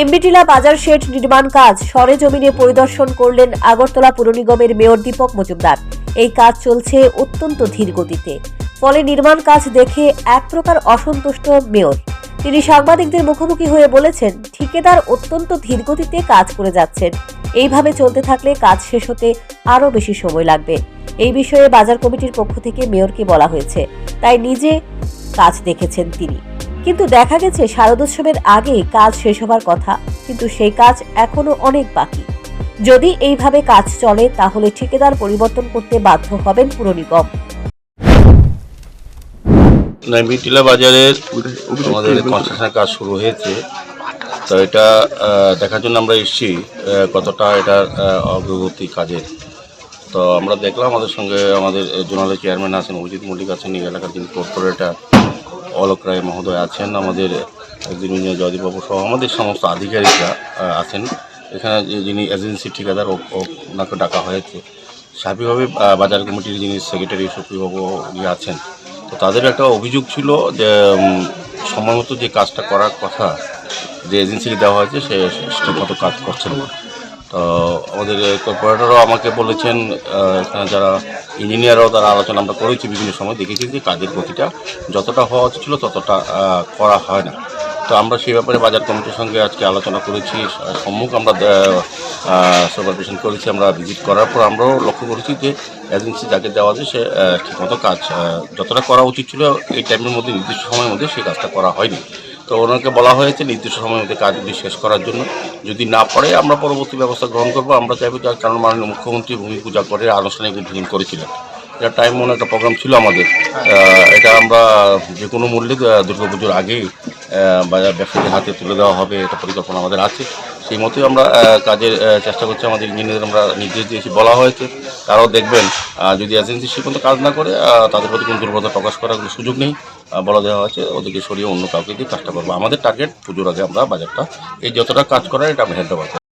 এমবিটিলা বাজার শেড নির্মাণ কাজ সরেজমিনে পরিদর্শন করলেন আগরতলা পুর নিগমের মেয়র দীপক মজুমদার। এই কাজ চলছে অত্যন্ত ধীর গতিতে। ফলে নির্মাণ কাজ দেখে এক প্রকার অসন্তুষ্ট মেয়র। তিনি সাংবাদিকদের মুখোমুখি হয়ে বলেছেন, ঠিকাদার অত্যন্ত ধীর গতিতে কাজ করে যাচ্ছেন। এইভাবে চলতে থাকলে কাজ শেষ হতে আরও বেশি সময় লাগবে। এই বিষয়ে বাজার কমিটির পক্ষ থেকে মেয়রকে বলা হয়েছে। তাই নিজে কাজ দেখেছেন তিনি। কিন্তু দেখা গেছে শারদোৎসবের আগে কাজ শেষ হবার কথা, কিন্তু সেই কাজ এখনও অনেক বাকি। যদি এইভাবে কাজ চলে, তাহলে ঠিকাদার পরিবর্তন করতে বাধ্য হবেন পুর নিগম। বাজারের আমাদের কনস্ট্রাকশনের কাজ শুরু হয়েছে। তো এটা দেখার জন্য আমরা এসেছি কতটা এটার অগ্রগতি কাজের। তো আমরা দেখলাম আমাদের সঙ্গে আমাদের জোনালের চেয়ারম্যান আছেন অভিজিৎ মল্লিক আছেন, এই এলাকার যিনি কর্পোরেটর অলোক রায় মহোদয় আছেন, আমাদের একজন জয়দীপবাবু সহ আমাদের সমস্ত আধিকারিকরা আছেন। এখানে যিনি এজেন্সি ঠিকাদার ওনাকে ডাকা হয়েছে। স্বাভাবিকভাবে বাজার কমিটির যিনি সেক্রেটারি সুপ্রিয়বাবু উনি আছেন। তো তাদের একটা অভিযোগ ছিল যে সময় যে কাজটা করার কথা, যে এজেন্সিকে দেওয়া হয়েছে, সে ঠিক মতো কাজ করছেন না। তো আমাদের কর্পোরেটরও আমাকে বলেছেন এখানে যারা ইঞ্জিনিয়াররাও তারা আলোচনা আমরা করেছি বিভিন্ন সময়, দেখেছি যে কাজের গতিটা যতটা হওয়া উচিত ছিল ততটা করা হয় না। তো আমরা সেই ব্যাপারে বাজার কমিটির সঙ্গে আজকে আলোচনা করেছি সম্মুখ আমরা সুপারভিশন করেছি আমরা ভিজিট করার পর আমরাও লক্ষ্য করেছি যে এজেন্সি যাকে দেওয়া আছে সে ঠিকমতো কাজ যতটা করা উচিত ছিল এই টাইমের মধ্যে, নির্দিষ্ট সময়ের মধ্যে সেই কাজটা করা হয়নি। তো ওনাকে বলা হয়েছে নির্দিষ্ট সময়ের মধ্যে কাজগুলি শেষ করার জন্য। যদি না পারে আমরা পরবর্তী ব্যবস্থা গ্রহণ করব। আমরা চাইব যার কারণ মাননীয় মুখ্যমন্ত্রী ভূমি পূজা করে আনুষ্ঠানিক উদ্বোধন করেছিলেন। এটা টাইম মনে একটা প্রোগ্রাম ছিল আমাদের। এটা আমরা যে কোনো মূল্যে আহ, দুর্গাপুজোর আগেই বাজার হাতে তুলে দেওয়া হবে এটা পরিকল্পনা আমাদের আছে। সেই মতোই আমরা কাজের চেষ্টা করছি আমাদের ইঞ্জিনিয়ার আমরা নির্দেশ দিয়েছি বলা হয়েছে। তারাও দেখবেন যদি এজেন্সি সে পর্যন্ত কাজ না করে তাদের প্রতি কোনো দুর্বলতা প্রকাশ করার কোনো সুযোগ নেই। বলা দেওয়া হয়েছে, ওদেরকে সরিয়ে অন্য কাউকে দিয়ে কাজটা করব। আমাদের টার্গেট পুজোর আগে আমরা বাজারটা, এই যতটা কাজ করার এটা আমরা হ্যান্ড ওভার করব।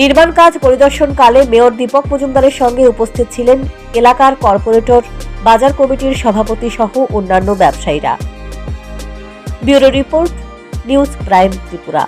নির্মাণ কাজ পরিদর্শনকালে মেয়র দীপক মজুমদারের সঙ্গে উপস্থিত ছিলেন এলাকার কর্পোরেটর, বাজার কমিটির সভাপতি সহ অন্যান্য ব্যবসায়ীরা। Bureau report, news prime Tripura.